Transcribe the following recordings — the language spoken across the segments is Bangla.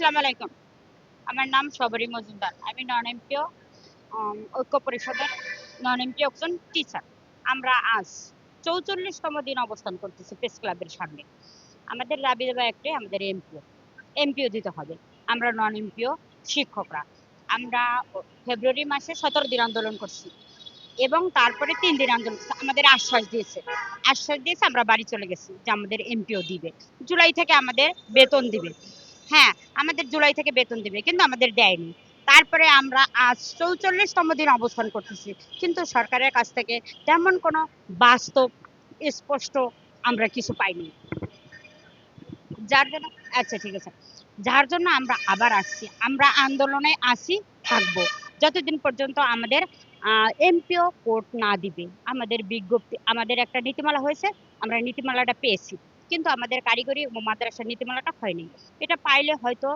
আসসালামু আলাইকুম। আমার নাম সবরী মজুমদার। আমি নন এমপিও ঐক্য পরিষদের নন এমপিও একজন টিচার আমরা আজ চৌচল্লিশতম দিন অবস্থান করতেছি প্রেস ক্লাবের সামনে। আমাদের দাবি দেওয়া একটাই আমাদের এমপিও এমপিও দিতে হবে। আমরা নন এমপিও শিক্ষকরা। আমরা ফেব্রুয়ারি মাসে সতেরো দিন আন্দোলন করছি। এবং তারপরে তিন দিন আন্দোলন আমাদের আশ্বাস দিয়েছে। আশ্বাস দিয়েছে আমরা বাড়ি চলে গেছি যে আমাদের এমপিও দিবে। জুলাই থেকে আমাদের বেতন দিবে। হ্যাঁ আমাদের জুলাই থেকে বেতন দিবে, কিন্তু আমাদের দেয়নি। তারপরে আমরা আজ চৌচল্লিশতম দিন অবস্থান করতেছি, কিন্তু সরকারের কাছ থেকে তেমন কোনো বাস্তব, স্পষ্ট আমরা কিছু পাইনি। যার জন্য আচ্ছা ঠিক আছে। যার জন্য আমরা আবার আসছি, আমরা আন্দোলনে আসি, থাকব। যতদিন পর্যন্ত আমাদের এমপিও কোর্ট না দিবে, আমাদের বিজ্ঞপ্তি, আমাদের একটা নীতিমালা হয়েছে, আমরা নীতিমালাটা পেয়েছি। কিন্তু আমাদের কারিগরি ও মাদ্রাসা নীতিমালাটা হয়নি। এটা পাইলে হয়তো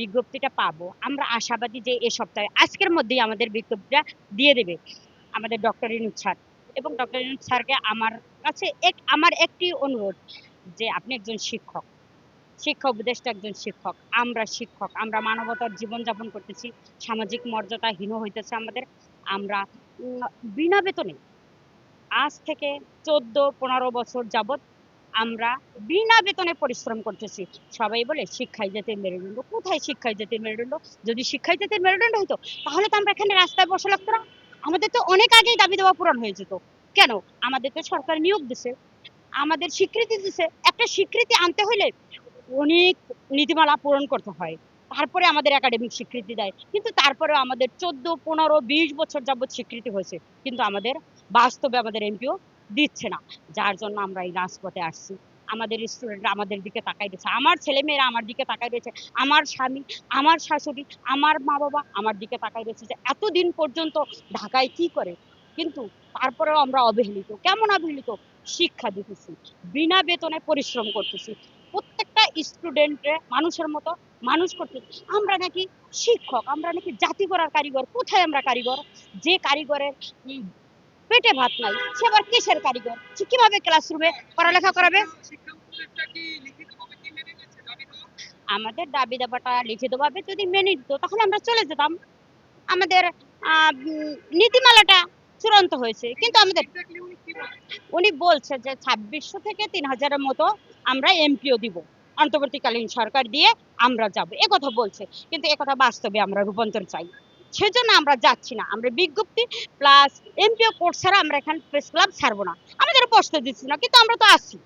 বিজ্ঞপ্তিটা পাবো। আমরা আশাবাদী যে এ সপ্তাহে, আজকের মধ্যেই আমাদের বিজ্ঞপ্তিটা দিয়ে দেবে আমাদের ডক্টর ইনুজ স্যার। এবং ডক্টর ইনুজ স্যারকে আমার কাছে এক, আমার একটি অনুরোধ যে আপনি একজন শিক্ষক, শিক্ষা উপদেষ্টা একজন শিক্ষক, আমরা শিক্ষক, আমরা মানবতার জীবনযাপন করতেছি, সামাজিক মর্যাদা হীন হইতেছে আমাদের, আমরা বিনা বেতনে আজ থেকে চোদ্দ, পনেরো বছর যাবত আমরা বিনা বেতনে পরিশ্রম করতেছি। সবাই বলে শিক্ষাই জাতির মেরুদণ্ড। কোথায় শিক্ষাই জাতির মেরুদণ্ড? যদি শিক্ষাই জাতির মেরুদণ্ড হতো তাহলে তো আমরা এখানে রাস্তায় বসে লাগতো না। আমাদের তো অনেক আগেই দাবি দেওয়া পূরণ হয়ে যেত। কেন? আমাদের তো সরকার নিয়োগ দিছে। আমাদের স্বীকৃতি দিছে। একটা স্বীকৃতি আনতে হইলে অনেক নীতিমালা পূরণ করতে হয়। তারপরে আমাদের একাডেমিক স্বীকৃতি দেয়। কিন্তু তারপরেও আমাদের চোদ্দ, পনেরো, বিশ বছর যাবত স্বীকৃতি হয়েছে। কিন্তু আমাদের বাস্তবে আমাদের এমপিও দিচ্ছে না। যার জন্য আমরা এই রাজপথে আসছি। আমাদের স্টুডেন্টরা আমাদের দিকে তাকাই রয়েছে। আমার ছেলে মেয়েরা আমার দিকে তাকাই রয়েছে। আমার স্বামী, আমার শাশুড়ি, আমার মা বাবা আমার দিকে তাকাই রয়েছে যে এতদিন পর্যন্ত ঢাকায় কি করে? কিন্তু তারপরেও আমরা অবহেলিত। কেমন অবহেলিত? শিক্ষা দিতেছি। বিনা বেতনে পরিশ্রম করতেছি। প্রত্যেকটা স্টুডেন্টে মানুষের মতো মানুষ করতেছি। আমরা নাকি শিক্ষক, আমরা নাকি জাতি করার কারিগর। কোথায় আমরা কারিগর? যে কারিগরের পেটে ভাত নাই। সে আবার কিসের কারিগর? সে কীভাবে ক্লাসরুমে পড়ালেখা করাবে? আমাদের দাবি দাবাটা লিখিতভাবে যদি মেনে দিত তাহলে আমরা চলে যেতাম। আমাদের নীতিমালাটা চূড়ান্ত হয়েছে। কিন্তু আমাদের, উনি বলছে যে ছাব্বিশশো থেকে তিন হাজারের মতো আমরা এমপিও দিব। অন্তর্বর্তীকালীন সরকার দিয়ে আমরা যাব। এ কথা বলছে। কিন্তু এ কথা বাস্তবে আমরা রূপান্তর চাই। সেজন্য আমরা যাচ্ছি না। আমরা বিজ্ঞপ্তি প্লাস এমপিও কোর্স ছাড়া আমরা এখানে প্রেস ক্লাব ছাড়বো না। আমাদের বসতে দিচ্ছি না কিন্তু আমরা তো আসছি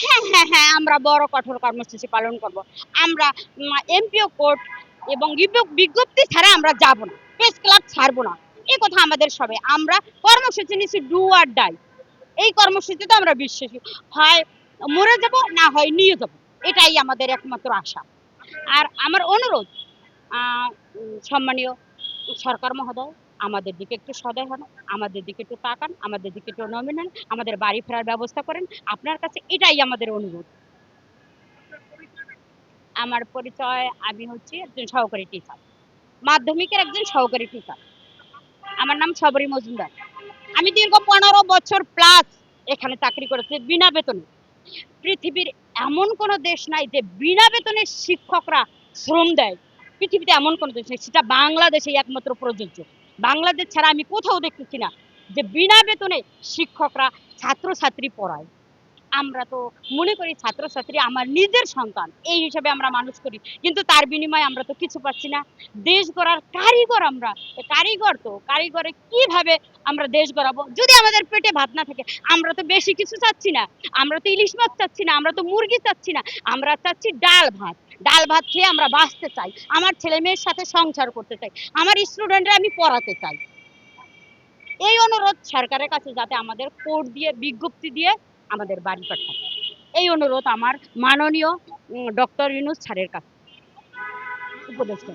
হ্যাঁ হ্যাঁ হ্যাঁ আমরা বড় কঠোর কর্মসূচি পালন করব। আমরা এমপিও কোর্ট এবং বিজ্ঞপ্তি ছাড়া আমরা যাব না। প্রেস ক্লাব ছাড়বো না। এই কথা আমাদের সবে আমরা কর্মসূচি নিচ্ছি ডু আর ডাই এই কর্মসূচিতে আমরা বিশ্বাসী। হয় মরে যাব, না হয় নিয়ে যাব। এটাই আমাদের একমাত্র আশা। আর আমার অনুরোধ সম্মানীয় সরকার মহোদয়, আমাদের দিকে একটু সদয় হন, আমাদের দিকে একটু তাকান, আমাদের দিকে একটু নমিনেন আমাদের বাড়ি ফেরার ব্যবস্থা করেন। আপনার কাছে এটাই আমাদের অনুরোধ। আমার পরিচয়, আমি হচ্ছি একজন সহকারী টিচার মাধ্যমিকের একজন সহকারী টিচার আমার নাম সবরী মজুমদার। আমি দীর্ঘ পনেরো বছর প্লাস এখানে চাকরি করেছি বিনা বেতনে। পৃথিবীর এমন কোনো দেশ নাই যে বিনা বেতনে শিক্ষকরা শ্রম দেয়। পৃথিবীতে এমন কোনো দেশ নেই, সেটা বাংলাদেশে একমাত্র প্রযোজ্য। বাংলাদেশ ছাড়া আমি কোথাও দেখতেছি না যে বিনা বেতনে শিক্ষকরা ছাত্রছাত্রী পড়ায়। আমরা তো মনে করি ছাত্রছাত্রী আমার নিজের সন্তান, এই হিসাবে আমরা মানুষ করি। কিন্তু তার বিনিময়ে আমরা তো কিছু পাচ্ছি না। দেশ গড়ার কারিগর আমরা। কারিগর তো, কারিগরে কীভাবে আমরা দেশ গড়াবো? যদি আমাদের পেটে ভাত না থাকে, আমরা তো বেশি কিছু চাচ্ছি না। আমরা তো ইলিশ মাছ চাচ্ছি না, আমরা তো মুরগি চাচ্ছি না। আমরা চাচ্ছি ডাল ভাত। ডাল ভাত খেয়ে আমরা বাঁচতে চাই। আমার ছেলে মেয়ের সাথে সংসার করতে চাই। আমার স্টুডেন্টরা আমি পড়াতে চাই। এই অনুরোধ সরকারের কাছে যাতে আমাদের কোর্ট দিয়ে, বিজ্ঞপ্তি দিয়ে আমাদের বাড়ি পাঠান এই অনুরোধ আমার মাননীয় ডক্টর ইউনুস স্যারের কাছে। উপদেষ্টা।